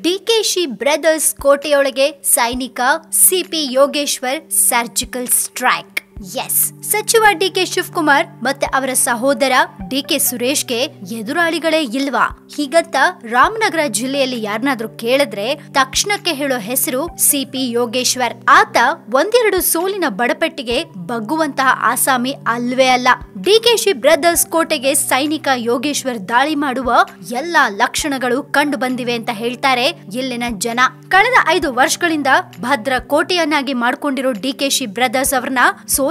DKShi brothers ಕೋಟೆಯೊಳಗೆ ಸೈನಿಕ CP Yogeshwar surgical strike. S ಸಚಿವ ಡಿಕೆ ಶಿವಕುಮಾರ್ ಮತ್ತೆ ಅವರ ಸಹೋದರ ಡಿಕೆ ಸುರೇಶ್ಗೆ ಎದುರಾಳಿಗಳೇ ಇಲ್ವಾ? ಹೀಗಂತ ರಾಮನಗರ ಜಿಲ್ಲೆಯಲ್ಲಿ ಯಾರನ್ನಾದ್ರೂ ಕೇಳಿದ್ರೆ ತಕ್ಷಣಕ್ಕೆ ಹೇಳೋ ಹೆಸರು ಸಿಪಿ ಯೋಗೇಶ್ವರ್. ಆತ ಒಂದೆರಡು ಸೋಲಿನ ಬಡಪಟ್ಟಿಗೆ ಬಗ್ಗುವಂತಹ ಆಸಾಮಿ ಅಲ್ವೇ ಅಲ್ಲ. ಡಿಕೆಶಿ ಬ್ರದರ್ಸ್ ಕೋಟೆಗೆ ಸೈನಿಕ ಯೋಗೇಶ್ವರ್ ದಾಳಿ ಮಾಡುವ ಎಲ್ಲಾ ಲಕ್ಷಣಗಳು ಕಂಡು ಬಂದಿವೆ ಅಂತ ಹೇಳ್ತಾರೆ ಇಲ್ಲಿನ ಜನ. ಕಳೆದ ಐದು ವರ್ಷಗಳಿಂದ ಭದ್ರ ಕೋಟೆಯನ್ನಾಗಿ ಮಾಡ್ಕೊಂಡಿರೋ ಡಿಕೆಶಿ ಬ್ರದರ್ಸ್ ಅವ್ರನ್ನ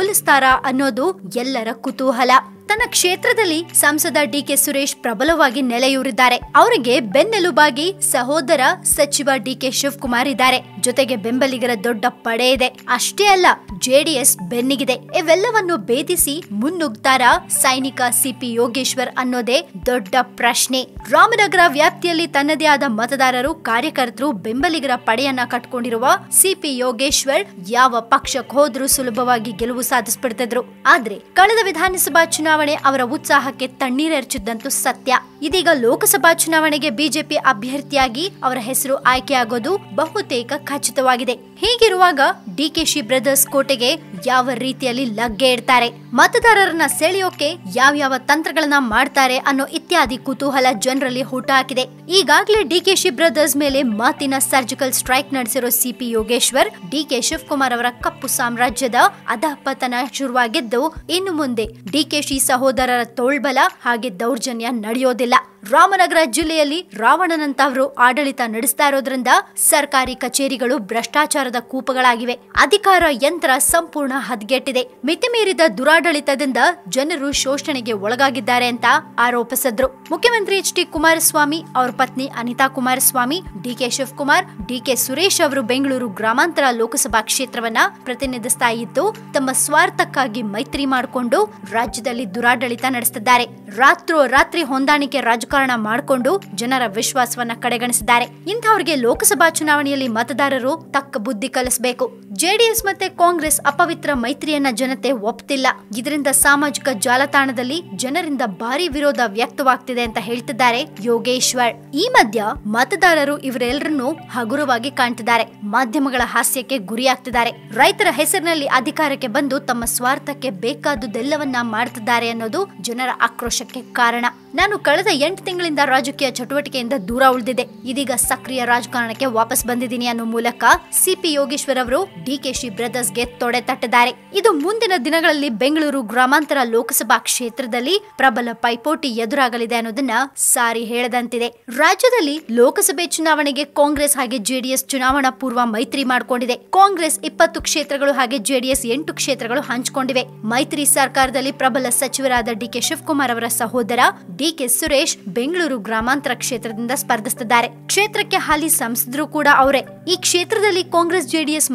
ಸೋಲಿಸ್ತಾರಾ ಅನ್ನೋದು ಎಲ್ಲರ ಕುತೂಹಲ. ತನ್ನ ಕ್ಷೇತ್ರದಲ್ಲಿ ಸಂಸದ ಡಿಕೆ ಸುರೇಶ್ ಪ್ರಬಲವಾಗಿ ನೆಲೆಯೂರಿದ್ದಾರೆ. ಅವರಿಗೆ ಬೆನ್ನೆಲುಬಾಗಿ ಸಹೋದರ ಸಚಿವ ಡಿಕೆ ಶಿವಕುಮಾರ್ ಇದ್ದಾರೆ. ಜೊತೆಗೆ ಬೆಂಬಲಿಗರ ದೊಡ್ಡ ಪಡೆ ಇದೆ. ಅಷ್ಟೇ ಅಲ್ಲ, ಜೆಡಿಎಸ್ ಬೆನ್ನಿಗಿದೆ. ಇವೆಲ್ಲವನ್ನು ಭೇದಿಸಿ ಮುನ್ನುಗ್ತಾರ ಸೈನಿಕ ಸಿಪಿ ಯೋಗೇಶ್ವರ್ ಅನ್ನೋದೇ ದೊಡ್ಡ ಪ್ರಶ್ನೆ. ರಾಮನಗರ ವ್ಯಾಪ್ತಿಯಲ್ಲಿ ತನ್ನದೇ ಆದ ಮತದಾರರು, ಕಾರ್ಯಕರ್ತರು, ಬೆಂಬಲಿಗರ ಪಡೆಯನ್ನ ಕಟ್ಕೊಂಡಿರುವ ಸಿಪಿ ಯೋಗೇಶ್ವರ್ ಯಾವ ಪಕ್ಷಕ್ಕೆ ಹೋದ್ರೂ ಸುಲಭವಾಗಿ ಗೆಲುವು ಸಾಧಿಸ್ಬಿಡ್ತಿದ್ರು. ಆದ್ರೆ, ಕಳೆದ ವಿಧಾನಸಭಾ ಚುನಾವಣೆ ಅವರ ಉತ್ಸಾಹಕ್ಕೆ ತಣ್ಣೀರೆರಚಿದ್ದಂತೂ ಸತ್ಯ. ಇದೀಗ ಲೋಕಸಭಾ ಚುನಾವಣೆಗೆ ಬಿಜೆಪಿ ಅಭ್ಯರ್ಥಿಯಾಗಿ ಅವರ ಹೆಸರು ಆಯ್ಕೆಯಾಗೋದು ಬಹುತೇಕ ಖಚಿತವಾಗಿದೆ. ಹೀಗಿರುವಾಗ ಡಿಕೆಶಿ ಬ್ರದರ್ಸ್ ಕೋಟೆಗೆ ಯಾವ ರೀತಿಯಲ್ಲಿ ಲಗ್ಗೆ ಇಡ್ತಾರೆ. ಮತದಾರರನ್ನ ಸೆಳೆಯೋಕೆ ಯಾವ ಯಾವ ತಂತ್ರಗಳನ್ನ ಮಾಡ್ತಾರೆ ಅನ್ನೋ ಇತ್ಯಾದಿ ಕುತೂಹಲ ಜನರಲ್ಲಿ ಹುಟ್ಟಾಕಿದೆ ಈಗಾಗಲೇ ಶಿ ಬ್ರದರ್ಸ್ ಮೇಲೆ ಮಾತಿನ surgical strike ನಡೆಸಿರೋ CP Yogeshwar, D K Shivakumar ಅವರ ಕಪ್ಪು ಸಾಮ್ರಾಜ್ಯದ ಅಧಪತನ ಶುರುವಾಗಿದ್ದು ಇನ್ನು ಮುಂದೆ ಡಿ ಕೆ ಶಿ ಸಹೋದರರ ತೋಳ್ಬಲ ಹಾಗೆ ದೌರ್ಜನ್ಯ ನಡೆಯೋದಿಲ್ಲ. ರಾಮನಗರ ಜಿಲ್ಲೆಯಲ್ಲಿ ರಾವಣನಂತವರು ಆಡಳಿತ ನಡೆಸ್ತಾ ಇರೋದ್ರಿಂದ ಸರ್ಕಾರಿ ಕಚೇರಿಗಳು ಭ್ರಷ್ಟಾಚಾರದ ಕೂಪಗಳಾಗಿವೆ. ಅಧಿಕಾರ ಯಂತ್ರ ಸಂಪೂರ್ಣ ಹದಗೆಟ್ಟಿದೆ. ಮಿತಿಮೀರಿದ ದುರಾಡಳಿತದಿಂದ ಜನರು ಶೋಷಣೆಗೆ ಒಳಗಾಗಿದ್ದಾರೆ ಅಂತ ಆರೋಪಿಸಿದ್ರು. ಮುಖ್ಯಮಂತ್ರಿ ಎಚ್ ಡಿ ಕುಮಾರಸ್ವಾಮಿ, ಅವರ ಪತ್ನಿ ಅನಿತಾ ಕುಮಾರಸ್ವಾಮಿ ಡಿಕೆ ಶಿವಕುಮಾರ್ ಡಿಕೆ ಸುರೇಶ್ ಅವರು ಬೆಂಗಳೂರು ಗ್ರಾಮಾಂತರ ಲೋಕಸಭಾ ಕ್ಷೇತ್ರವನ್ನ ಪ್ರತಿನಿಧಿಸ್ತಾ ಇದ್ದು ತಮ್ಮ ಸ್ವಾರ್ಥಕ್ಕಾಗಿ ಮೈತ್ರಿ ಮಾಡಿಕೊಂಡು ರಾಜ್ಯದಲ್ಲಿ ದುರಾಡಳಿತ ನಡೆಸುತ್ತಿದ್ದಾರೆ ರಾತ್ರೋ ರಾತ್ರಿ ಹೊಂದಾಣಿಕೆ ರಾಜಕಾರಣ ಮಾಡಿಕೊಂಡು ಜನರ ವಿಶ್ವಾಸವನ್ನ ಕಡೆಗಣಿಸಿದ್ದಾರೆ. ಇಂಥವರಿಗೆ ಲೋಕಸಭಾ ಚುನಾವಣೆಯಲ್ಲಿ ಮತದಾರರು ತಕ್ಕ ಬುದ್ಧಿ ಕಲಿಸಬೇಕು. ಜೆಡಿಎಸ್ ಮತ್ತೆ ಕಾಂಗ್ರೆಸ್ ಅಪವಿತ್ರ ಮೈತ್ರಿಯನ್ನ ಜನತೆ ಒಪ್ತಿಲ್ಲ. ಇದರಿಂದ ಸಾಮಾಜಿಕ ಜಾಲತಾಣದಲ್ಲಿ ಜನರಿಂದ ಭಾರಿ ವಿರೋಧ ವ್ಯಕ್ತವಾಗ್ತಿದೆ ಅಂತ ಹೇಳ್ತಿದ್ದಾರೆ ಯೋಗೇಶ್ವರ್. ಈ ಮಧ್ಯ ಮತದಾರರು ಇವರೆಲ್ಲರನ್ನೂ ಹಗುರವಾಗಿ ಕಾಣ್ತಿದ್ದಾರೆ. ಮಾಧ್ಯಮಗಳ ಹಾಸ್ಯಕ್ಕೆ ಗುರಿಯಾಗ್ತಿದ್ದಾರೆ. ರೈತರ ಹೆಸರಿನಲ್ಲಿ ಅಧಿಕಾರಕ್ಕೆ ಬಂದು ತಮ್ಮ ಸ್ವಾರ್ಥಕ್ಕೆ ಬೇಕಾದುದೆಲ್ಲವನ್ನ ಮಾಡ್ತಿದ್ದಾರೆ ಅನ್ನೋದು ಜನರ ಆಕ್ರೋಶಕ್ಕೆ ಕಾರಣ. ನಾನು ಕಳೆದ ಎಂಟು ತಿಂಗಳಿಂದ ರಾಜಕೀಯ ಚಟುವಟಿಕೆಯಿಂದ ದೂರ ಉಳಿದಿದೆ ಇದೀಗ ಸಕ್ರಿಯ ರಾಜಕಾರಣಕ್ಕೆ ವಾಪಸ್ ಬಂದಿದ್ದೀನಿ ಅನ್ನೋ ಮೂಲಕ ಸಿಪಿ ಯೋಗೇಶ್ವರ್ ಅವರು ಡಿಕೆಶಿ ಬ್ರದರ್ಸ್ಗೆ ತೊಡೆ ತಟ್ಟಿದ್ದಾರೆ. ಇದು ಮುಂದಿನ ದಿನಗಳಲ್ಲಿ ಬೆಂಗಳೂರು ಗ್ರಾಮಾಂತರ ಲೋಕಸಭಾ ಕ್ಷೇತ್ರದಲ್ಲಿ ಪ್ರಬಲ ಪೈಪೋಟಿ ಎದುರಾಗಲಿದೆ ಅನ್ನೋದನ್ನ ಸಾರಿ ಹೇಳದಂತಿದೆ. ರಾಜ್ಯದಲ್ಲಿ ಲೋಕಸಭೆ ಚುನಾವಣೆಗೆ ಕಾಂಗ್ರೆಸ್ ಹಾಗೆ ಜೆಡಿಎಸ್ ಚುನಾವಣಾ ಪೂರ್ವ ಮೈತ್ರಿ ಮಾಡಿಕೊಂಡಿದೆ. ಕಾಂಗ್ರೆಸ್ ಇಪ್ಪತ್ತು ಕ್ಷೇತ್ರಗಳು ಹಾಗೆ ಜೆಡಿಎಸ್ ಎಂಟು ಕ್ಷೇತ್ರಗಳು ಹಂಚಿಕೊಂಡಿವೆ. ಮೈತ್ರಿ ಸರ್ಕಾರದಲ್ಲಿ ಪ್ರಬಲ ಸಚಿವರಾದ ಡಿಕೆ ಶಿವಕುಮಾರ್ ಅವರ ಸಹೋದರ ಡಿಕೆ ಸುರೇಶ್ ಬೆಂಗಳೂರು ಗ್ರಾಮಾಂತರ ಕ್ಷೇತ್ರದಿಂದ ಸ್ಪರ್ಧಿಸುತ್ತಿದ್ದಾರೆ. ಕ್ಷೇತ್ರಕ್ಕೆ ಹಾಲಿ ಸಂಸದರು ಕೂಡ ಅವರೇ. ಈ ಕ್ಷೇತ್ರದಲ್ಲಿ ಕಾಂಗ್ರೆಸ್ ಜೆಡಿಎಸ್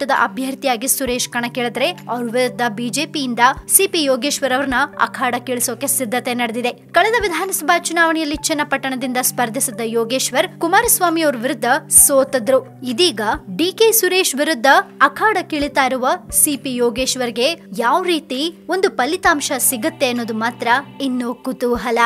ಮೈತ್ರಿಕೂಟದ ಅಭ್ಯರ್ಥಿಯಾಗಿ ಸುರೇಶ್ ಕಣಕ್ಕಿಳಿದ್ರೆ ಅವ್ರ ವಿರುದ್ಧ ಬಿಜೆಪಿಯಿಂದ ಸಿಪಿ ಯೋಗೇಶ್ವರ್ ಅವರನ್ನ ಅಖಾಡ ಕೇಳಿಸೋಕೆ ಸಿದ್ಧತೆ ನಡೆದಿದೆ. ಕಳೆದ ವಿಧಾನಸಭಾ ಚುನಾವಣೆಯಲ್ಲಿ ಚನ್ನಪಟ್ಟಣದಿಂದ ಸ್ಪರ್ಧಿಸಿದ್ದ ಯೋಗೇಶ್ವರ್ ಕುಮಾರಸ್ವಾಮಿ ಅವ್ರ ವಿರುದ್ಧ ಸೋತದ್ರು. ಇದೀಗ ಡಿಕೆ ಸುರೇಶ್ ವಿರುದ್ಧ ಅಖಾಡ ಕೀಳಿತಾ ಇರುವ ಸಿಪಿ ಯೋಗೇಶ್ವರ್ಗೆ ಯಾವ ರೀತಿ ಒಂದು ಫಲಿತಾಂಶ ಸಿಗುತ್ತೆ ಅನ್ನೋದು ಮಾತ್ರ ಇನ್ನೂ ಕುತೂಹಲ.